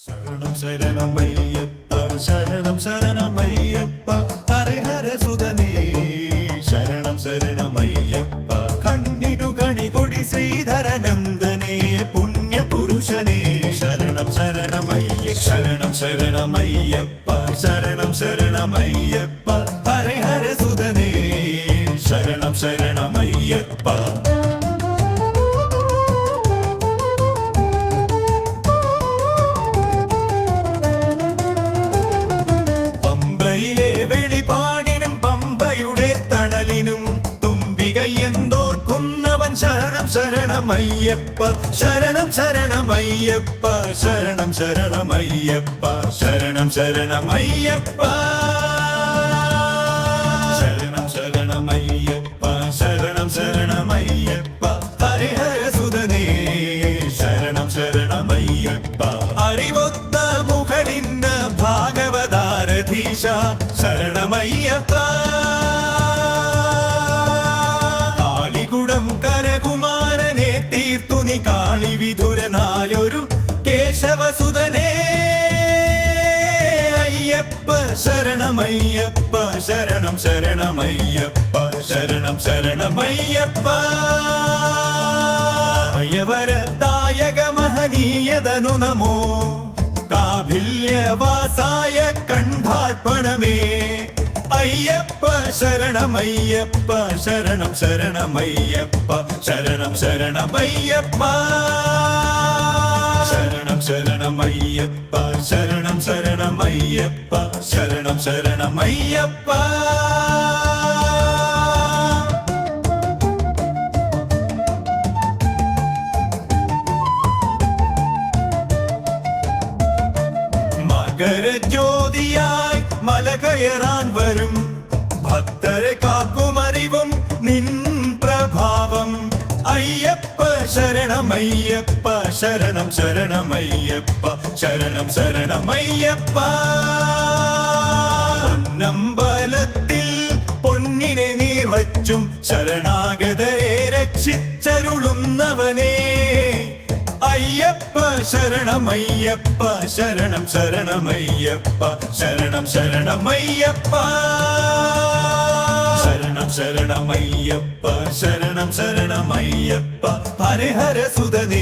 ശരണം ശരണം അയ്യപ്പ ശരണം ശരണം അയ്യപ്പ ഹരഹര സുതനേ ശരണം ശരണം അയ്യപ്പ കണ്ണിരുകണി കൊടി ശ്രീധരനന്ദനേ പുണ്യപുരുഷനേ. ശരണം ശരണമയ്യ ശരണം ശരണമയ്യപ്പ ശരണം ശരണമയ്യപ്പ ഹരഹര സുതനേ ശരണം ശരണമയ്യപ്പ ശരണം ശരണമയ്യപ്പ ശരണം ശരണമയ്യപ്പ ശരണം ശരണമയ്യപ്പ ശരണം ശരണമയ്യപ്പ ശരണം ശരണമയ്യപ്പ ശരണം ശരണമയ്യപ്പ ഹരിഹര സുതനേ ശരണം ശരണമയ്യപ്പ അറിവൊത്ത മുഖടിന് ഭാഗവതാരധീശ ശരണമയ്യപ്പ ஐயப்ப சரணம் ஐயப்ப சரணம் சரணம் ஐயப்ப சரணம் சரணம் ஐயப்ப ஐயவர தாயக மகனீயதனு நமோ காபில்யவாசாய கண்டார்ப்பணமே ஐயப்ப சரணம் ஐயப்ப சரணம் சரணம் ஐயப்ப சரணம் சரணம் ஐயப்ப சரணம் சரணம் ஐயப்ப சரணம் ஐயப்பா சரணம் சரணம் ஐயப்பா. மகர ஜோதியாய் மலகயரான் வரும். பக்தரை காக்கும் அறிவும் நின் ശരണമയ്യപ്പ ശരണം ശരണമയ്യപ്പ ശരണം ശരണമയ്യപ്പ. പൊന്നമ്പലത്തിൽ പൊന്നിനെ നീ വച്ചും ശരണാഗതരെ രക്ഷിച്ചരുളുന്നവനേ. അയ്യപ്പ ശരണമയ്യപ്പ ശരണം ശരണമയ്യപ്പ ശരണം ശരണമയ്യപ്പ. சரணம் சரணம் ஐயப்பா சரணம் சரணம் ஐயப்பா ஹரிஹர சுதனே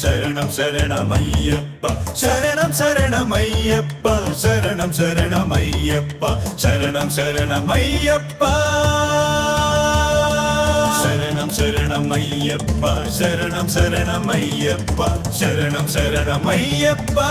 சரணம் சரணம் ஐயப்பா சரணம் சரணம் ஐயப்பா சரணம் சரணம் ஐயப்பா சரணம் சரணம் ஐயப்பா சரணம் சரணம் ஐயப்பா சரணம் சரணம் ஐயப்பா சரணம் சரணம் ஐயப்பா